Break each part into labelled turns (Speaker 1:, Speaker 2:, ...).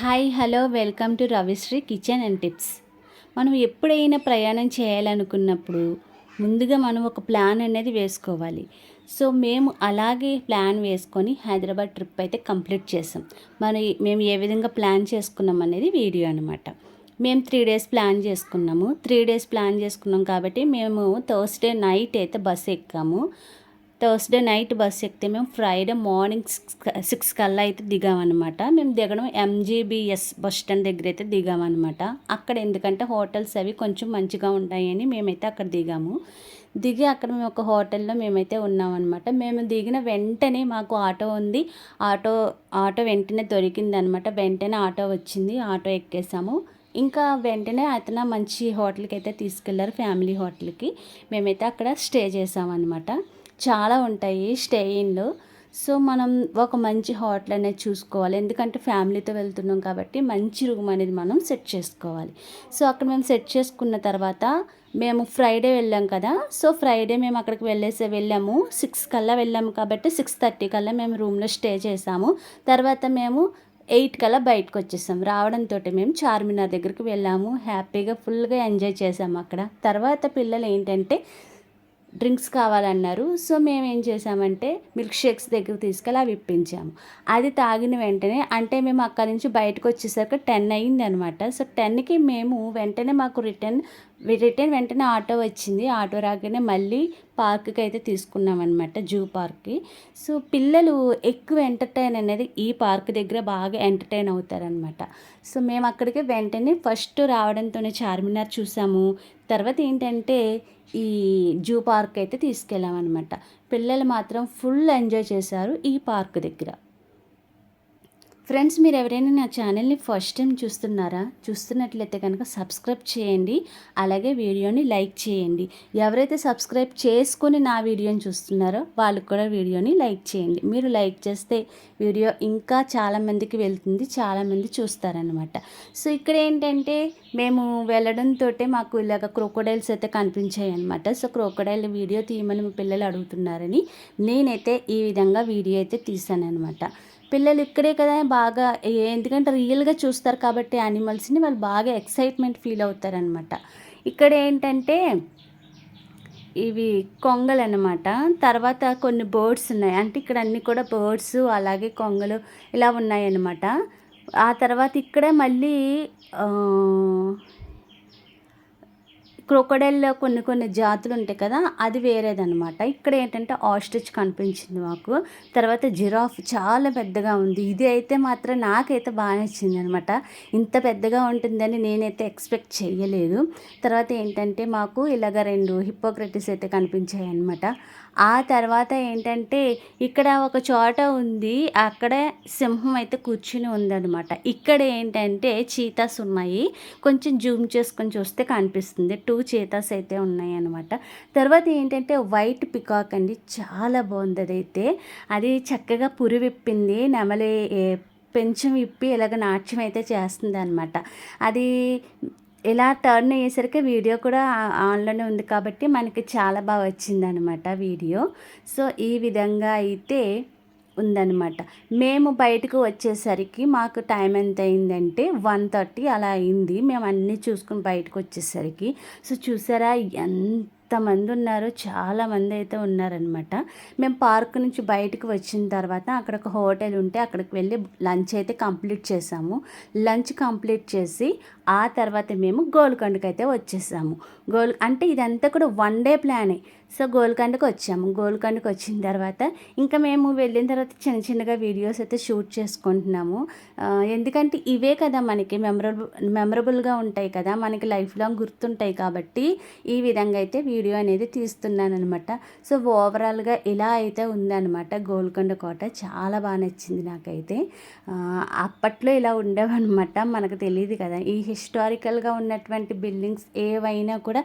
Speaker 1: Hi hello welcome to Ravishri kitchen and tips. మనం ఎప్పుడైనా ప్రయాణం చేయాలనుకున్నప్పుడు ముందుగా మనం ఒక ప్లాన్ అనేది వేసుకోవాలి. సో మేము అలాగే ప్లాన్ వేసుకొని హైదరాబాద్ ట్రిప్ అయితే కంప్లీట్ చేసాం. మనం మేము ఏ విధంగా ప్లాన్ చేసుకున్నాం అనేది వీడియో అనమాట మేము త్రీ డేస్ ప్లాన్ చేసుకున్నాము. త్రీ డేస్ ప్లాన్ చేసుకున్నాం కాబట్టి మేము థర్స్డే నైట్ అయితే బస్ ఎక్కాము. థర్స్డే నైట్ బస్ ఎక్కితే మేము ఫ్రైడే మార్నింగ్ సిక్స్ సిక్స్ కల్లా అయితే దిగామన్నమాట. మేము దిగడం ఎంజీబీఎస్ బస్ స్టాండ్ దగ్గర అయితే దిగామన్నమాట. అక్కడ ఎందుకంటే హోటల్స్ అవి కొంచెం మంచిగా ఉంటాయని మేమైతే అక్కడ దిగాము. దిగి అక్కడ మేము ఒక హోటల్లో మేమైతే ఉన్నామన్నమాట. మేము దిగిన వెంటనే మాకు ఆటో ఉంది. ఆటో ఆటో వెంటనే దొరికింది అనమాట వెంటనే ఆటో వచ్చింది. ఆటో ఎక్కేసాము. ఇంకా వెంటనే అతను మంచి హోటల్కి అయితే తీసుకెళ్ళారు ఫ్యామిలీ హోటల్కి. మేమైతే అక్కడ స్టే చేసామన్నమాట. చాలా ఉంటాయి స్టేయిన్లో సో మనం ఒక మంచి హోటల్ అనేది చూసుకోవాలి. ఎందుకంటే ఫ్యామిలీతో వెళ్తున్నాం కాబట్టి మంచి రూమ్ అనేది మనం సెట్ చేసుకోవాలి. సో అక్కడ మేము సెట్ చేసుకున్న తర్వాత మేము ఫ్రైడే వెళ్ళాం కదా. సో ఫ్రైడే మేము అక్కడికి వెళ్ళేసి వెళ్ళాము. సిక్స్ కల్లా వెళ్ళాము కాబట్టి సిక్స్ థర్టీ కల్లా మేము రూమ్లో స్టే చేసాము. తర్వాత మేము ఎయిట్ కల్లా బయటకు వచ్చేసాం. రావడంతో మేము చార్మినార్ దగ్గరికి వెళ్ళాము. హ్యాపీగా ఫుల్గా ఎంజాయ్ చేసాము అక్కడ. తర్వాత పిల్లలు ఏంటంటే డ్రింక్స్ కావాలన్నారు. సో మేము ఏం చేసామంటే మిల్క్ షేక్స్ దగ్గర తీసుకెళ్ళి అవి ఇప్పించాము. అది తాగిన వెంటనే అంటే మేము అక్కడి నుంచి బయటకు వచ్చేసరికి టెన్ అయ్యింది అనమాట సో టెన్కి మేము వెంటనే మాకు రిటర్న్ రిటర్న్ వెంటనే ఆటో వచ్చింది. ఆటో రాగానే మళ్ళీ పార్క్కి అయితే తీసుకున్నాం అనమాట జూ పార్క్కి. సో పిల్లలు ఎక్కువ ఎంటర్టైన్ అనేది ఈ పార్క్ దగ్గర బాగా ఎంటర్టైన్ అవుతారనమాట సో మేము అక్కడికి వెంటనే ఫస్ట్ రావడంతోనే చార్మినార్ చూసాము. తర్వాత ఏంటంటే ఈ జూ పార్క్ అయితే తీసుకెళ్ళామన్నమాట. పిల్లలు మాత్రం ఫుల్ ఎంజాయ్ చేశారు ఈ పార్క్ దగ్గర. ఫ్రెండ్స్ మీరు ఎవరైనా నా ఛానల్ని ఫస్ట్ టైం చూస్తున్నారా? చూస్తున్నట్లయితే కనుక సబ్స్క్రైబ్ చేయండి. అలాగే వీడియోని లైక్ చేయండి. ఎవరైతే సబ్స్క్రైబ్ చేసుకొని నా వీడియోని చూస్తున్నారో వాళ్ళకు కూడా వీడియోని లైక్ చేయండి. మీరు లైక్ చేస్తే వీడియో ఇంకా చాలామందికి వెళ్తుంది చాలామంది చూస్తారనమాట సో ఇక్కడ ఏంటంటే మేము వెళ్ళడంతో మాకు ఇలాగ క్రోకోడైల్స్ అయితే కనిపించాయి అనమాట సో క్రోకోడైల్ వీడియో తీయమని పిల్లలు అడుగుతున్నారని నేనైతే ఈ విధంగా వీడియో అయితే తీసాను అనమాట పిల్లలు ఇక్కడే కదా బాగా ఎందుకంటే రియల్గా చూస్తారు కాబట్టి యానిమల్స్ని వాళ్ళు బాగా ఎక్సైట్మెంట్ ఫీల్ అవుతారనమాట ఇక్కడ ఏంటంటే ఇవి కొంగలు అనమాట తర్వాత కొన్ని బర్డ్స్ ఉన్నాయి. అంటే ఇక్కడ అన్నీ కూడా బర్డ్స్ అలాగే కొంగలు ఇలా ఉన్నాయన్నమాట. ఆ తర్వాత ఇక్కడే మళ్ళీ క్రొకడైల్లో కొన్ని కొన్ని జాతులు ఉంటాయి కదా అది వేరేదనమాట ఇక్కడ ఏంటంటే ఆస్ట్రిచ్ కనిపించింది మాకు. తర్వాత జిరాఫ్ చాలా పెద్దగా ఉంది. ఇది అయితే మాత్రం నాకైతే బాగా నచ్చింది అనమాట ఇంత పెద్దగా ఉంటుందని నేనైతే ఎక్స్పెక్ట్ చేయలేదు తర్వాత ఏంటంటే మాకు ఇలాగ రెండు హిపోక్రటిస్ అయితే కనిపించాయి అనమాట ఆ తర్వాత ఏంటంటే ఇక్కడ ఒక చోట ఉంది అక్కడ సింహం అయితే కూర్చుని ఉందన్నమాట. ఇక్కడ ఏంటంటే చీతాస్ ఉన్నాయి. కొంచెం జూమ్ చేసుకొని చూస్తే కనిపిస్తుంది. టూ చీతాస్ అయితే ఉన్నాయి అనమాట తర్వాత ఏంటంటే వైట్ పికాక్ అండి. చాలా బాగుంది అదైతే. అది చక్కగా పురి విప్పింది నెమలి పెంచం విప్పి ఇలాగ నాట్యం అయితే చేస్తుంది అనమాట అది ఇలా టర్న్ అయ్యేసరికి వీడియో కూడా ఆన్లోనే ఉంది కాబట్టి మనకి చాలా బాగా వచ్చిందనమాట వీడియో. సో ఈ విధంగా అయితే ఉందన్నమాట. మేము బయటకు వచ్చేసరికి మాకు టైం ఎంత అయిందంటే వన్ థర్టీ అలా అయింది. మేము అన్నీ చూసుకుని బయటకు వచ్చేసరికి. సో చూసారా ఎంత ఎంతమంది ఉన్నారో చాలామంది అయితే ఉన్నారనమాట మేము పార్క్ నుంచి బయటకు వచ్చిన తర్వాత అక్కడ ఒక హోటల్ ఉంటే అక్కడికి వెళ్ళి లంచ్ అయితే కంప్లీట్ చేసాము. లంచ్ కంప్లీట్ చేసి ఆ తర్వాత మేము గోల్కొండకి అయితే వచ్చేసాము. గోల్ అంటే ఇదంతా కూడా వన్ డే ప్లానే. సో గోల్కొండకు వచ్చాము. గోల్కొండకు వచ్చిన తర్వాత ఇంకా మేము వెళ్ళిన తర్వాత చిన్న చిన్నగా వీడియోస్ అయితే షూట్ చేసుకుంటున్నాము. ఎందుకంటే ఇవే కదా మనకి మెమరబుల్ మెమరబుల్గా ఉంటాయి కదా మనకి లైఫ్ లాంగ్ గుర్తుంటాయి కాబట్టి ఈ విధంగా అయితే వీడియో అనేది తీస్తున్నాను అనమాట సో ఓవరాల్గా ఇలా అయితే ఉందన్నమాట గోల్కొండ కోట. చాలా బాగా నచ్చింది నాకైతే. అప్పట్లో ఇలా ఉండేవన్నమాట. మనకు తెలియదు కదా ఈ హిస్టారికల్గా ఉన్నటువంటి బిల్డింగ్స్ ఏవైనా కూడా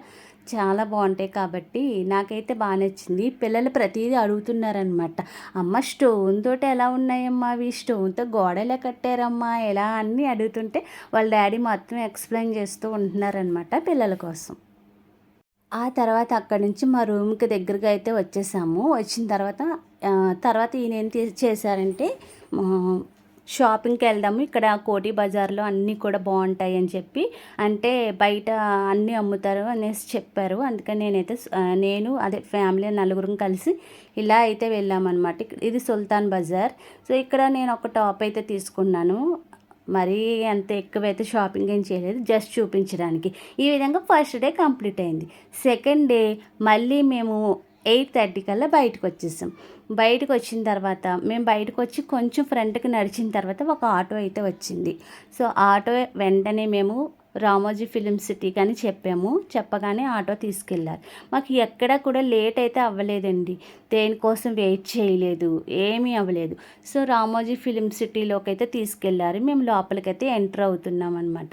Speaker 1: చాలా బాగుంటాయి కాబట్టి నాకైతే బాగా నచ్చింది. పిల్లలు ప్రతిదీ అడుగుతున్నారనమాట అమ్మ స్టోన్ తోటి ఎలా ఉన్నాయమ్మా అవి? స్టోన్తో గోడలే కట్టారమ్మా? ఎలా అన్నీ అడుగుతుంటే వాళ్ళ డాడీ మొత్తం ఎక్స్ప్లెయిన్ చేస్తూ ఉంటున్నారనమాట పిల్లల కోసం. ఆ తర్వాత అక్కడి నుంచి మా రూమ్కి దగ్గరగా అయితే వచ్చేసాము. వచ్చిన తర్వాత తర్వాత ఈయన ఏం చేశారంటే షాపింగ్కి వెళ్దాము ఇక్కడ కోటి బజార్లో అన్నీ కూడా బాగుంటాయి అని చెప్పి అంటే బయట అన్నీ అమ్ముతారు అనేసి చెప్పారు. అందుకని నేనైతే నేను అదే ఫ్యామిలీ నలుగురం కలిసి ఇలా అయితే వెళ్ళామన్నమాట. ఇది సుల్తాన్ బజార్. సో ఇక్కడ నేను ఒక టాప్ అయితే తీసుకున్నాను. మరీ అంత ఎక్కువైతే షాపింగ్ ఏం చేయలేదు. జస్ట్ చూపించడానికి. ఈ విధంగా ఫస్ట్ డే కంప్లీట్ అయింది. సెకండ్ డే మళ్ళీ మేము ఎయిట్ థర్టీ కల్లా బయటకు వచ్చేసాం బయటకు వచ్చిన తర్వాత మేము బయటకు వచ్చి కొంచెం ఫ్రంట్కి నడిచిన తర్వాత ఒక ఆటో అయితే వచ్చింది. సో ఆటో వెంటనే మేము రామోజీ ఫిలిం సిటీకి అని చెప్పాము. చెప్పగానే ఆటో తీసుకెళ్ళారు మాకు ఎక్కడా కూడా లేట్ అయితే అవ్వలేదండి. దేనికోసం వెయిట్ చేయలేదు. ఏమీ అవ్వలేదు. సో రామోజీ ఫిలిం సిటీలోకి అయితే తీసుకెళ్ళారు మేము లోపలికైతే ఎంటర్ అవుతున్నాం అనమాట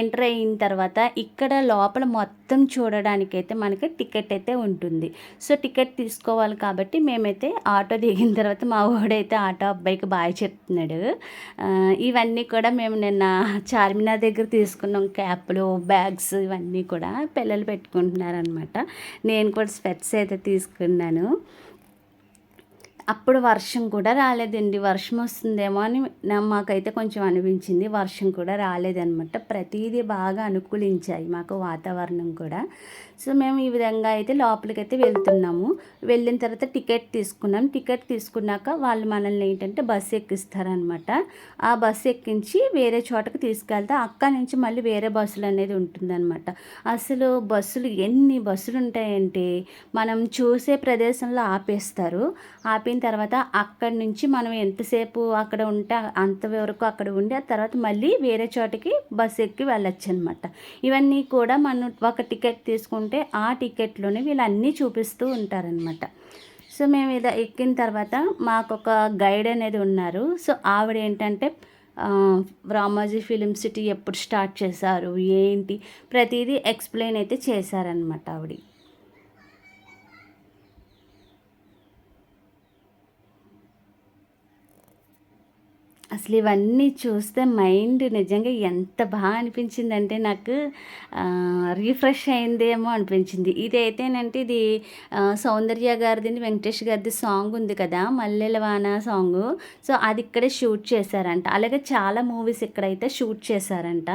Speaker 1: ఎంటర్ అయిన తర్వాత ఇక్కడ లోపల మొత్తం చూడడానికైతే మనకి టికెట్ అయితే ఉంటుంది. సో టికెట్ తీసుకోవాలి కాబట్టి మేమైతే ఆటో దిగిన తర్వాత మా ఊడైతే ఆటో అబ్బాయికి బాగా చెప్తున్నాడు. ఇవన్నీ కూడా మేము నిన్న చార్మినార్ దగ్గర తీసుకున్నాం క్యాప్లు బ్యాగ్స్ ఇవన్నీ కూడా పిల్లలు పెట్టుకుంటున్నారనమాట నేను కూడా స్పెట్స్ అయితే తీసుకున్నాను. అప్పుడు వర్షం కూడా రాలేదండి. వర్షం వస్తుందేమో అని మాకైతే కొంచెం అనిపించింది. వర్షం కూడా రాలేదనమాట ప్రతిదీ బాగా అనుకూలించాయి మాకు వాతావరణం కూడా. సో మేము ఈ విధంగా అయితే లోపలికైతే వెళ్తున్నాము. వెళ్ళిన తర్వాత టికెట్ తీసుకున్నాం. టికెట్ తీసుకున్నాక వాళ్ళు మనల్ని ఏంటంటే బస్సు ఎక్కిస్తారనమాట ఆ బస్సు ఎక్కించి వేరే చోటకి తీసుకెళ్తే అక్కడ నుంచి మళ్ళీ వేరే బస్సులు అనేది ఉంటుందన్నమాట. అసలు బస్సులు ఎన్ని బస్సులు ఉంటాయంటే మనం చూసే ప్రదేశంలో ఆపేస్తారు. ఆపిన తర్వాత అక్కడి నుంచి మనం ఎంతసేపు అక్కడ ఉంటే అంతవరకు అక్కడ ఉండి ఆ తర్వాత మళ్ళీ వేరే చోటకి బస్సు ఎక్కి వెళ్ళొచ్చు అనమాట ఇవన్నీ కూడా మనం ఒక టికెట్ తీసుకుంటే ఆ టికెట్లోనే వీళ్ళు అన్నీ చూపిస్తూ ఉంటారనమాట సో మేము ఇది ఎక్కిన తర్వాత మాకు ఒక గైడ్ అనేది ఉన్నారు. సో ఆవిడ ఏంటంటే రామోజీ ఫిలిం సిటీ ఎప్పుడు స్టార్ట్ చేశారు ఏంటి ప్రతిదీ ఎక్స్ప్లెయిన్ అయితే చేశారనమాట ఆవిడ. అసలు ఇవన్నీ చూస్తే మైండ్ నిజంగా ఎంత బాగా అనిపించిందంటే నాకు రీఫ్రెష్ అయిందేమో అనిపించింది. ఇది అయితేనంటే ఇది సౌందర్య గారిది వెంకటేష్ గారిది సాంగ్ ఉంది కదా మల్లెల వాన సాంగ్. సో అది ఇక్కడే షూట్ చేశారంట. అలాగే చాలా మూవీస్ ఇక్కడైతే షూట్ చేశారంట.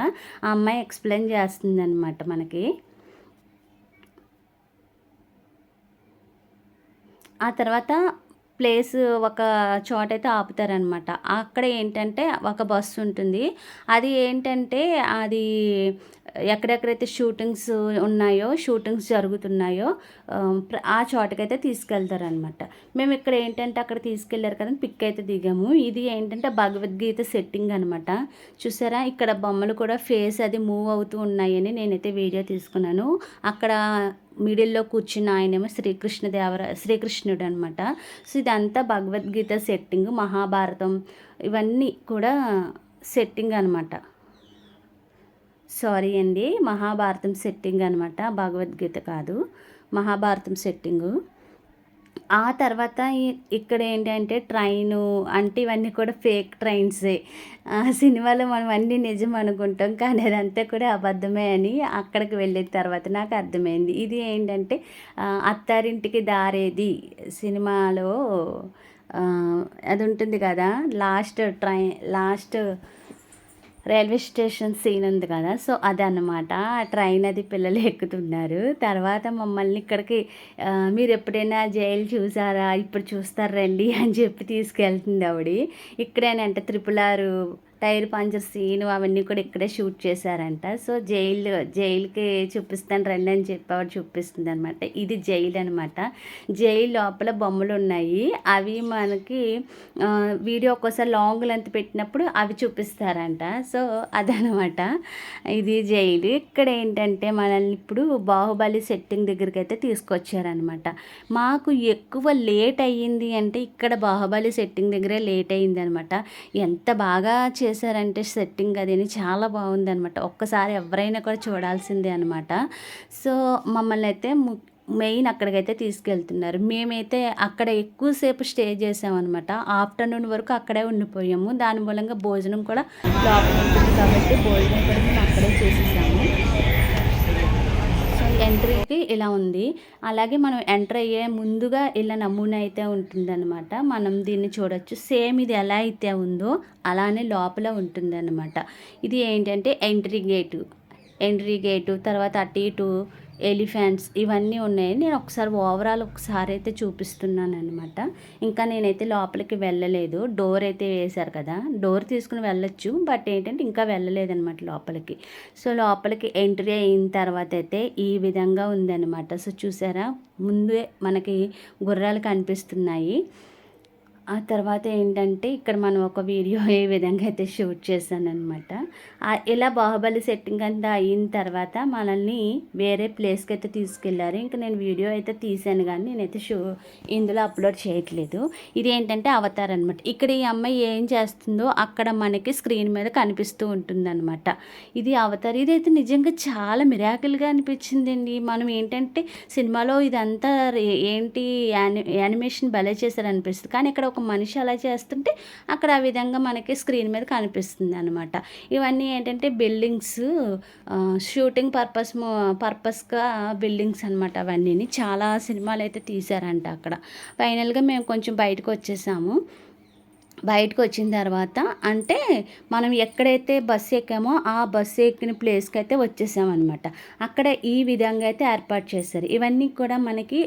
Speaker 1: ఆ అమ్మాయి ఎక్స్ప్లెయిన్ చేస్తుంది అనమాట మనకి. ఆ తర్వాత ప్లేస్ ఒక చోట అయితే ఆపుతారనమాట. అక్కడ ఏంటంటే ఒక బస్సు ఉంటుంది అది ఏంటంటే అది ఎక్కడెక్కడైతే షూటింగ్స్ ఉన్నాయో షూటింగ్స్ జరుగుతున్నాయో ఆ, చోటకైతే తీసుకెళ్తారనమాట మేము ఇక్కడ ఏంటంటే అక్కడ తీసుకెళ్ళారు కదా పిక్ అయితే దిగాము. ఇది ఏంటంటే భగవద్గీత సెట్టింగ్ అనమాట చూసారా? ఇక్కడ బొమ్మలు కూడా ఫేస్ అది మూవ్ అవుతూ ఉన్నాయని నేనైతే వీడియో తీసుకున్నాను. అక్కడ మిడిల్లో కూర్చున్న ఆయనేమో శ్రీకృష్ణదేవర శ్రీకృష్ణుడు అనమాట సో ఇదంతా భగవద్గీత సెట్టింగ్ మహాభారతం ఇవన్నీ కూడా సెట్టింగ్ అనమాట సారీ అండి. మహాభారతం సెట్టింగ్ అనమాట భగవద్గీత కాదు. మహాభారతం సెట్టింగు. ఆ తర్వాత ఇక్కడ ఏంటంటే ట్రైను అంటే ఇవన్నీ కూడా ఫేక్ ట్రైన్సే. ఆ సినిమాలో మనం అన్నీ నిజం అనుకుంటాం కానీ అదంతా కూడా అబద్ధమే అని అక్కడికి వెళ్ళిన తర్వాత నాకు అర్థమైంది. ఇది ఏంటంటే అత్తారింటికి దారేది సినిమాలో అది ఉంటుంది కదా last train last railway station scene ఉంది కదా సో అదనమాట ట్రైన్ అది పిల్లలు ఎక్కుతున్నారు. తర్వాత మమ్మల్ని ఇక్కడికి మీరు ఎప్పుడైనా జైలు చూసారా? ఇప్పుడు చూస్తారు రండి అని చెప్పి తీసుకెళ్తుంది ఆవిడ. ఇక్కడేనంటే త్రిపుల్ ఆరు టైర్ పంచర్ సీన్ అవన్నీ కూడా ఇక్కడే షూట్ చేశారంట. సో జైలు జైలుకి చూపిస్తాను రండి అని చెప్పి ఆవిడ చూపిస్తుంది అనమాట ఇది జైలు అనమాట జైలు లోపల బొమ్మలు ఉన్నాయి. అవి మనకి వీడియో ఒక్కోసారి లాంగ్ లెంత్ పెట్టినప్పుడు అవి చూపిస్తారంట. సో అదనమాట ఇది జైలు. ఇక్కడ ఏంటంటే మనల్ని ఇప్పుడు బాహుబలి సెట్టింగ్ దగ్గరికి అయితే తీసుకొచ్చారనమాట మాకు ఎక్కువ లేట్ అయ్యింది అంటే ఇక్కడ బాహుబలి సెట్టింగ్ దగ్గరే లేట్ అయ్యింది అనమాట ఎంత బాగా చేశారంటే సెట్టింగ్ అది చాలా బాగుంది అనమాట ఒక్కసారి ఎవరైనా కూడా చూడాల్సిందే అనమాట సో మమ్మల్ని అయితే మెయిన్ అక్కడికైతే తీసుకెళ్తున్నారు. మేమైతే అక్కడ ఎక్కువసేపు స్టే చేసామన్నమాట. ఆఫ్టర్నూన్ వరకు అక్కడే ఉండిపోయాము. దాని మూలంగా భోజనం కూడా లోపల ఉంటుంది కాబట్టి భోజనం కూడా మేము అక్కడే చేసేసాము. ఎంట్రీకి ఇలా ఉంది. అలాగే మనం ఎంటర్ అయ్యే ముందుగా ఇలా నమూనా అయితే ఉంటుందన్నమాట. మనం దీన్ని చూడొచ్చు. సేమ్ ఇది ఎలా అయితే ఉందో అలానే లోపల ఉంటుందన్నమాట. ఇది ఏంటంటే ఎంట్రీ గేటు. ఎంట్రీ గేటు తర్వాత అటు ఇటు ఎలిఫెంట్స్ ఇవన్నీ ఉన్నాయి. నేను ఒకసారి ఓవరాల్ ఒకసారి అయితే చూపిస్తున్నాను అనమాట ఇంకా నేనైతే లోపలికి వెళ్ళలేదు. డోర్ అయితే వేశారు కదా. డోర్ తీసుకుని వెళ్ళొచ్చు. బట్ ఏంటంటే ఇంకా వెళ్ళలేదన్నమాట లోపలికి. సో లోపలికి ఎంట్రీ అయిన తర్వాత అయితే ఈ విధంగా ఉందన్నమాట. సో చూసారా? ముందే మనకి గుర్రాలు కనిపిస్తున్నాయి. ఆ తర్వాత ఏంటంటే ఇక్కడ మనం ఒక వీడియో ఏ విధంగా అయితే షూట్ చేశానమాట ఇలా బాహుబలి సెట్టింగ్ అంతా అయిన తర్వాత మనల్ని వేరే ప్లేస్కి అయితే తీసుకెళ్ళారు. ఇంకా నేను వీడియో అయితే తీసాను కానీ నేనైతే షూ ఇందులో అప్లోడ్ చేయట్లేదు. ఇది ఏంటంటే అవతార్ అనమాట ఇక్కడ ఈ అమ్మాయి ఏం చేస్తుందో అక్కడ మనకి స్క్రీన్ మీద కనిపిస్తూ ఉంటుందన్నమాట. ఇది అవతార్. ఇదైతే నిజంగా చాలా మిరాకిల్గా అనిపించిందండి. మనం ఏంటంటే సినిమాలో ఇదంతా ఏంటి యాని యానిమేషన్ భలే చేశారనిపిస్తుంది. కానీ ఇక్కడ ఒక మనిషి అలా చేస్తుంటే అక్కడ ఆ విధంగా మనకి స్క్రీన్ మీద కనిపిస్తుంది అనమాట ఇవన్నీ ఏంటంటే బిల్డింగ్స్ షూటింగ్ పర్పస్ పర్పస్గా బిల్డింగ్స్ అనమాట అవన్నీ చాలా సినిమాలు అయితే తీశారంట అక్కడ. ఫైనల్గా మేము కొంచెం బయటకు వచ్చేసాము. బయటకు వచ్చిన తర్వాత అంటే మనం ఎక్కడైతే బస్సు ఎక్కామో ఆ బస్సు ఎక్కిన ప్లేస్కి అయితే వచ్చేసామన్నమాట. అక్కడ ఈ విధంగా అయితే ఏర్పాటు చేశారు. ఇవన్నీ కూడా మనకి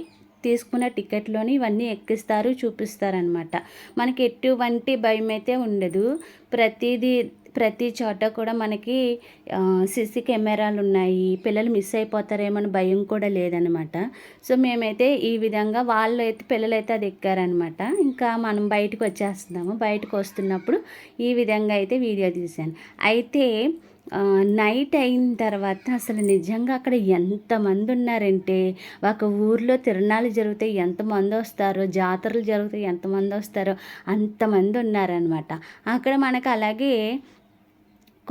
Speaker 1: తీసుకున్న టికెట్లోని ఇవన్నీ ఎక్కిస్తారు చూపిస్తారనమాట మనకి ఎటువంటి భయం అయితే ఉండదు. ప్రతిదీ ప్రతి చోట కూడా మనకి సిసి కెమెరాలు ఉన్నాయి పిల్లలు మిస్ అయిపోతారేమో భయం కూడా లేదనమాట సో మేమైతే ఈ విధంగా వాళ్ళు అయితే పిల్లలు అయితే అది ఎక్కారనమాట ఇంకా మనం బయటకు వచ్చేస్తున్నాము. బయటకు వస్తున్నప్పుడు ఈ విధంగా అయితే వీడియో తీశాను. అయితే నైట్ అయిన తర్వాత అసలు నిజంగా అక్కడ ఎంతమంది ఉన్నారంటే ఒక ఊర్లో తిరణాలు జరిగితే ఎంతమంది వస్తారో జాతరలు జరిగితే ఎంతమంది వస్తారో అంతమంది ఉన్నారనమాట అక్కడ మనకు అలాగే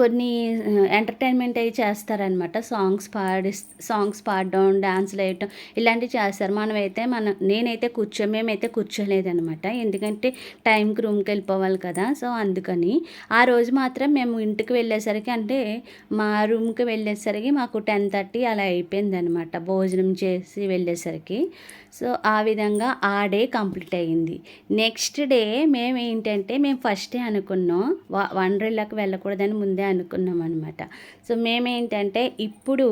Speaker 1: కొన్ని ఎంటర్టైన్మెంట్ అవి చేస్తారనమాట సాంగ్స్ పాడి సాంగ్స్ పాడడం డ్యాన్స్లు వేయటం ఇలాంటివి చేస్తారు. మనమైతే మన నేనైతే కూర్చో మేమైతే కూర్చోలేదనమాట ఎందుకంటే టైంకి రూమ్కి వెళ్ళిపోవాలి కదా. సో అందుకని ఆ రోజు మాత్రం మేము ఇంటికి వెళ్ళేసరికి అంటే మా రూమ్కి వెళ్ళేసరికి మాకు టెన్ థర్టీ అలా అయిపోయిందనమాట భోజనం చేసి వెళ్ళేసరికి. సో ఆ విధంగా ఆ డే కంప్లీట్ అయ్యింది. నెక్స్ట్ డే మేము ఏంటంటే మేము ఫస్టే అనుకున్నాం. వండర్లాకి వెళ్ళకూడదని ముందే అనుకున్నాం అనమాట సో మేమేంటంటే ఇప్పుడు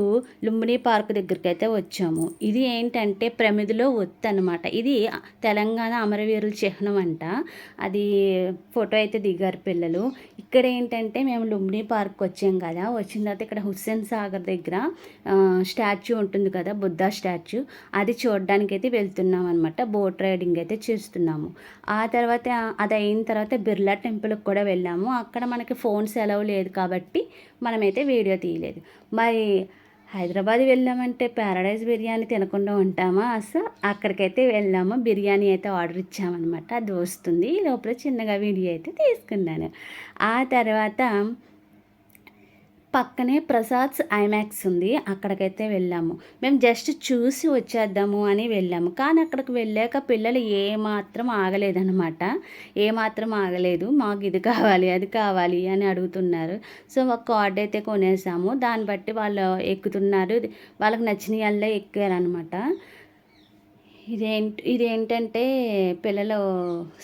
Speaker 1: లుంబిని పార్క్ దగ్గరికి అయితే వచ్చాము. ఇది ఏంటంటే ప్రమిదిలో ఒత్తు అనమాట ఇది తెలంగాణ అమరవీరుల చిహ్నం అంట. అది ఫోటో అయితే దిగారు పిల్లలు. ఇక్కడ ఏంటంటే మేము లుంబిని పార్క్ వచ్చాం కదా. వచ్చిన తర్వాత ఇక్కడ హుస్సేన్ సాగర్ దగ్గర స్టాచ్యూ ఉంటుంది కదా బుద్ధా స్టాచ్యూ. అది చూడడానికి అయితే వెళ్తున్నాం అనమాట బోట్ రైడింగ్ అయితే చేస్తున్నాము. ఆ తర్వాత అది అయిన తర్వాత బిర్లా టెంపుల్కి కూడా వెళ్ళాము. అక్కడ మనకి ఫోన్స్ ఎలవ్ లేదు కాబట్టి మనమైతే వీడియో తీయలేదు. మరి హైదరాబాద్ వెళ్ళామంటే ప్యారడైజ్ బిర్యానీ తినకుండా ఉంటామా? అసలు అక్కడికైతే వెళ్ళాము. బిర్యానీ అయితే ఆర్డర్ ఇచ్చామన్నమాట. అది వస్తుంది. లోపల చిన్నగా వీడియో అయితే తీసుకున్నాను. ఆ తర్వాత పక్కనే ప్రసాద్స్ ఐమాక్స్ ఉంది. అక్కడికైతే వెళ్ళాము. మేము జస్ట్ చూసి వచ్చేద్దాము అని వెళ్ళాము. కానీ అక్కడికి వెళ్ళాక పిల్లలు ఏమాత్రం ఆగలేదనమాట ఏమాత్రం ఆగలేదు. మాకు ఇది కావాలి అది కావాలి అని అడుగుతున్నారు. సో ఒక కార్డ్ అయితే కొనేసాము. దాన్ని బట్టి వాళ్ళు ఎక్కుతున్నారు. వాళ్ళకి నచ్చిన వాళ్ళే ఎక్కారనమాట ఇదేంటి ఇదేంటంటే పిల్లలు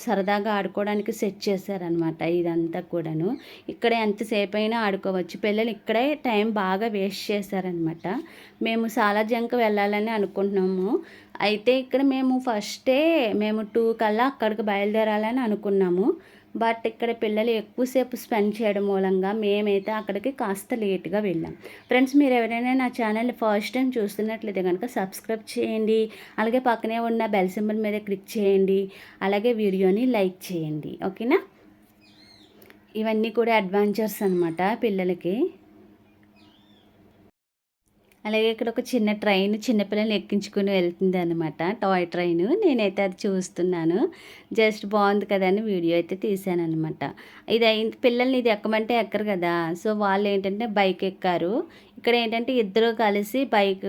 Speaker 1: సరదాగా ఆడుకోవడానికి సెట్ చేశారనమాట ఇదంతా కూడాను. ఇక్కడే ఎంతసేపు అయినా ఆడుకోవచ్చు. పిల్లలు ఇక్కడే టైం బాగా వేస్ట్ చేశారనమాట మేము సాలార్జంగ్కి వెళ్ళాలని అనుకుంటున్నాము. అయితే ఇక్కడ మేము ఫస్టే మేము టూ కల్లా అక్కడికి బయలుదేరాలని అనుకున్నాము. బట్ ఇక్కడ పిల్లలు ఎక్కువసేపు స్పెండ్ చేయడం మూలంగా మేమైతే అక్కడికి కాస్త లేట్గా వెళ్ళాం. ఫ్రెండ్స్ మీరు ఎవరైనా నా ఛానల్ ఫస్ట్ టైం చూస్తున్నట్లయితే కనుక సబ్స్క్రైబ్ చేయండి. అలాగే పక్కనే ఉన్న బెల్ సింబల్ మీద క్లిక్ చేయండి. అలాగే వీడియోని లైక్ చేయండి. ఓకేనా? ఇవన్నీ కూడా అడ్వెంచర్స్ అనమాట పిల్లలకి. అలాగే ఇక్కడ ఒక చిన్న ట్రైన్ చిన్నపిల్లల్ని ఎక్కించుకుని వెళ్తుంది అనమాట టాయ్ ట్రైన్. నేనైతే అది చూస్తున్నాను. జస్ట్ బాగుంది కదా అని వీడియో అయితే తీశాను అనమాట ఇది అయింది పిల్లల్ని ఇది ఎక్కమంటే ఎక్కరు కదా. సో వాళ్ళు ఏంటంటే బైక్ ఎక్కారు. ఇక్కడ ఏంటంటే ఇద్దరు కలిసి బైక్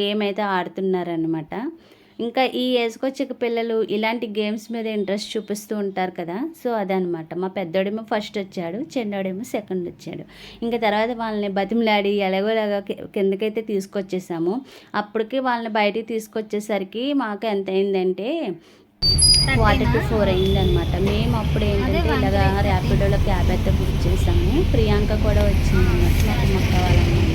Speaker 1: గేమ్ అయితే ఆడుతున్నారనమాట ఇంకా ఈ ఏజ్కొచ్చాక పిల్లలు ఇలాంటి గేమ్స్ మీద ఇంట్రెస్ట్ చూపిస్తూ ఉంటారు కదా సో అదనమాట మా పెద్దోడేమో ఫస్ట్ వచ్చాడు చిన్నోడేమో సెకండ్ వచ్చాడు. ఇంకా తర్వాత వాళ్ళని బతిమలాడి ఎలాగోలాగా కిందకైతే తీసుకొచ్చేసాము. అప్పటికి వాళ్ళని బయటికి తీసుకొచ్చేసరికి మాకు ఎంత అయిందంటే క్వార్టర్ టు ఫోర్ అయిందనమాట మేము అప్పుడు ఏంటంటే ఇలాగా ర్యాపిడోలో క్యాబ్ అయితే బుక్ చేసాము. ప్రియాంక కూడా వచ్చింది మాకు మొక్క వాళ్ళని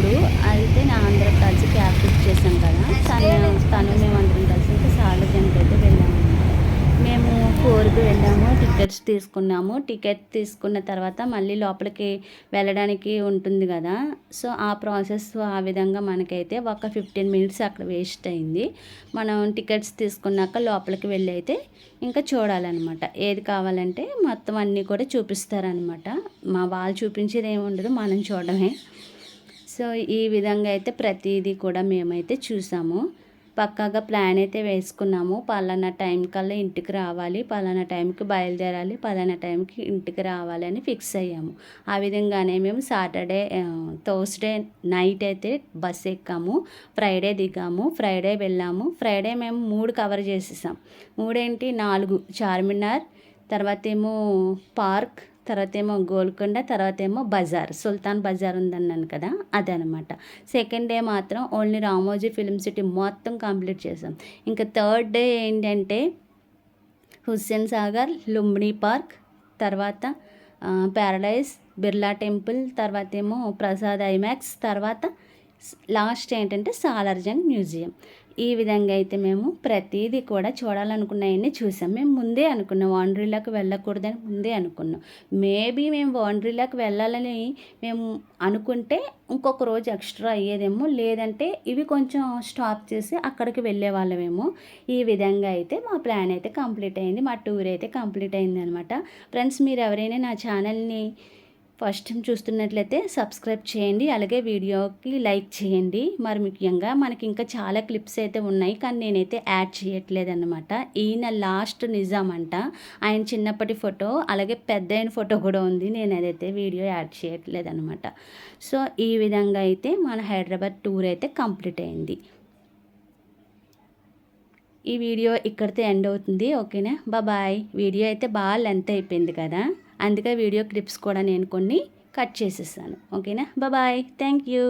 Speaker 1: అప్పుడు అయితే నా అందరం కలిసి క్యాబ్ బుక్ చేసాం కదా. తను తను మేము అందరం కలిసి ఇంకా సార్లజన్కి అయితే వెళ్ళాము. మేము ఫోర్కి వెళ్ళాము టికెట్స్ తీసుకున్నాము. టికెట్ తీసుకున్న తర్వాత మళ్ళీ లోపలికి వెళ్ళడానికి ఉంటుంది కదా. సో ఆ ప్రాసెస్ ఆ విధంగా మనకైతే ఒక ఫిఫ్టీన్ మినిట్స్ అక్కడ వేస్ట్ అయింది. మనం టికెట్స్ తీసుకున్నాక లోపలికి వెళ్ళి అయితే ఇంకా చూడాలన్నమాట. ఏది కావాలంటే మొత్తం అన్నీ కూడా చూపిస్తారనమాట మా వాళ్ళు చూపించేది ఏమి ఉండదు మనం చూడడమే. సో ఈ విధంగా అయితే ప్రతిదీ కూడా మేమైతే చూసాము. పక్కాగా ప్లాన్ అయితే వేసుకున్నాము. పలానా టైం కల్లా ఇంటికి రావాలి పలానా టైంకి బయలుదేరాలి పలానా టైంకి ఇంటికి రావాలి అని ఫిక్స్ అయ్యాము. ఆ విధంగానే మేము సాటర్డే థర్స్డే నైట్ అయితే బస్ ఎక్కాము ఫ్రైడే దిగాము ఫ్రైడే వెళ్ళాము. ఫ్రైడే మేము మూడు కవర్ చేసేసాం. మూడేంటి? నాలుగు చార్మినార్ తర్వాత ఏమో పార్క్ తర్వాత ఏమో గోల్కొండ తర్వాత ఏమో బజార్. సుల్తాన్ బజార్ ఉందన్నాను కదా అదనమాట. సెకండ్ డే మాత్రం ఓన్లీ రామోజీ ఫిల్మ్ సిటీ మొత్తం కంప్లీట్ చేసాం ఇంకా థర్డ్ డే ఏంటంటే హుస్సేన్ సాగర్ లుంబిని పార్క్ తర్వాత ప్యారడైజ్ బిర్లా టెంపుల్ తర్వాత ఏమో ప్రసాద్ ఐమాక్స్ తర్వాత లాస్ట్ ఏంటంటే సాలార్జంగ్ మ్యూజియం. ఈ విధంగా అయితే మేము ప్రతిదీ కూడా చూడాలనుకున్నాయన్నీ చూసాం. మేము ముందే అనుకున్నాం వాండ్రీలోకి వెళ్ళకూడదని ముందే అనుకున్నాం. మేబీ మేము వాండ్రీలోకి వెళ్ళాలని మేము అనుకుంటే ఇంకొక రోజు ఎక్స్ట్రా అయ్యేదేమో లేదంటే ఇవి కొంచెం స్టాప్ చేసి అక్కడికి వెళ్ళే వాళ్ళమేమో ఈ విధంగా అయితే మా ప్లాన్ అయితే కంప్లీట్ అయింది. మా టూర్ అయితే కంప్లీట్ అయింది అనమాట ఫ్రెండ్స్ మీరు ఎవరైనా నా ఛానల్ని ఫస్ట్ టైం చూస్తున్నట్లయితే సబ్స్క్రైబ్ చేయండి అలాగే వీడియోకి లైక్ చేయండి. మరి ముఖ్యంగా మనకి ఇంకా చాలా క్లిప్స్ అయితే ఉన్నాయి కానీ నేనైతే యాడ్ చేయట్లేదు అనమాట ఈయన లాస్ట్ నిజాం అంట. ఆయన చిన్నప్పటి ఫోటో అలాగే పెద్ద అయిన ఫోటో కూడా ఉంది. నేను అదైతే వీడియో యాడ్ చేయట్లేదు అనమాట సో ఈ విధంగా అయితే మన హైదరాబాద్ టూర్ అయితే కంప్లీట్ అయింది. ఈ వీడియో ఇక్కడితో ఎండ్ అవుతుంది ఓకేనా? బాయ్. వీడియో అయితే బాగా లెంత్ అయిపోయింది కదా? అందుకే వీడియో క్లిప్స్ కూడా నేను కొన్ని కట్ చేసేసాను. ఓకేనా? Bye thank you